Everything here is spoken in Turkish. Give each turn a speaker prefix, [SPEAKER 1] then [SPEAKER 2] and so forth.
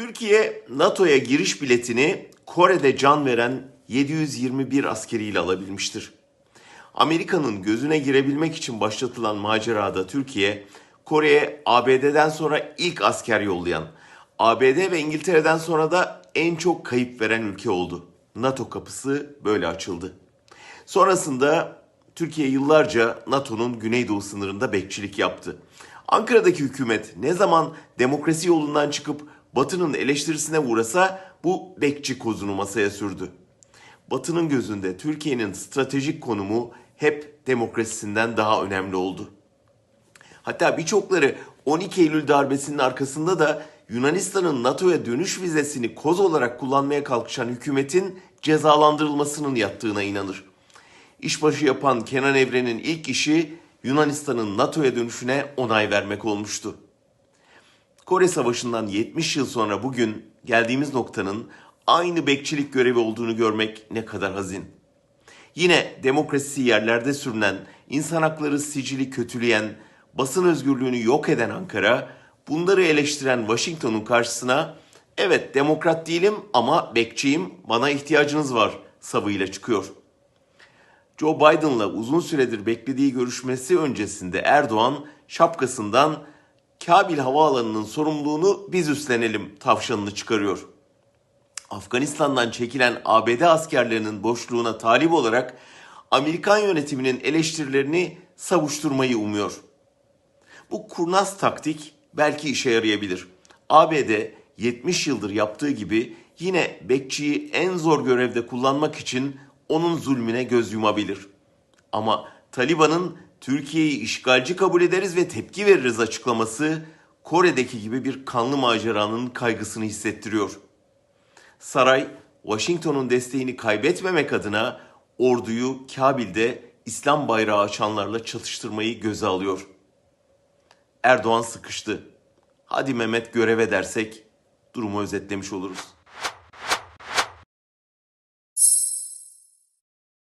[SPEAKER 1] Türkiye NATO'ya giriş biletini Kore'de can veren 721 askeriyle alabilmiştir. Amerika'nın gözüne girebilmek için başlatılan macerada Türkiye, Kore'ye ABD'den sonra ilk asker yollayan, ABD ve İngiltere'den sonra da en çok kayıp veren ülke oldu. NATO kapısı böyle açıldı. Sonrasında Türkiye yıllarca NATO'nun güneydoğu sınırında bekçilik yaptı. Ankara'daki hükümet ne zaman demokrasi yolundan çıkıp Batı'nın eleştirisine uğrasa bu bekçi kozunu masaya sürdü. Batı'nın gözünde Türkiye'nin stratejik konumu hep demokrasisinden daha önemli oldu. Hatta birçokları 12 Eylül darbesinin arkasında da Yunanistan'ın NATO'ya dönüş vizesini koz olarak kullanmaya kalkışan hükümetin cezalandırılmasının yattığına inanır. İşbaşı yapan Kenan Evren'in ilk işi Yunanistan'ın NATO'ya dönüşüne onay vermek olmuştu. Kore Savaşı'ndan 70 yıl sonra bugün geldiğimiz noktanın aynı bekçilik görevi olduğunu görmek ne kadar hazin. Yine demokrasisi yerlerde sürünen, insan hakları sicili kötüleyen, basın özgürlüğünü yok eden Ankara, bunları eleştiren Washington'un karşısına evet demokrat değilim ama bekçiyim, bana ihtiyacınız var savıyla çıkıyor. Joe Biden'la uzun süredir beklediği görüşmesi öncesinde Erdoğan şapkasından Kabil Havaalanı'nın sorumluluğunu biz üstlenelim tavşanını çıkarıyor. Afganistan'dan çekilen ABD askerlerinin boşluğuna talip olarak Amerikan yönetiminin eleştirilerini savuşturmayı umuyor. Bu kurnaz taktik belki işe yarayabilir. ABD 70 yıldır yaptığı gibi yine bekçiyi en zor görevde kullanmak için onun zulmüne göz yumabilir. Ama Taliban'ın Türkiye'yi işgalci kabul ederiz ve tepki veririz açıklaması Kore'deki gibi bir kanlı maceranın kaygısını hissettiriyor. Saray, Washington'un desteğini kaybetmemek adına orduyu Kabil'de İslam bayrağı açanlarla çatıştırmayı göze alıyor. Erdoğan sıkıştı. Hadi Mehmet göreve dersek durumu özetlemiş oluruz.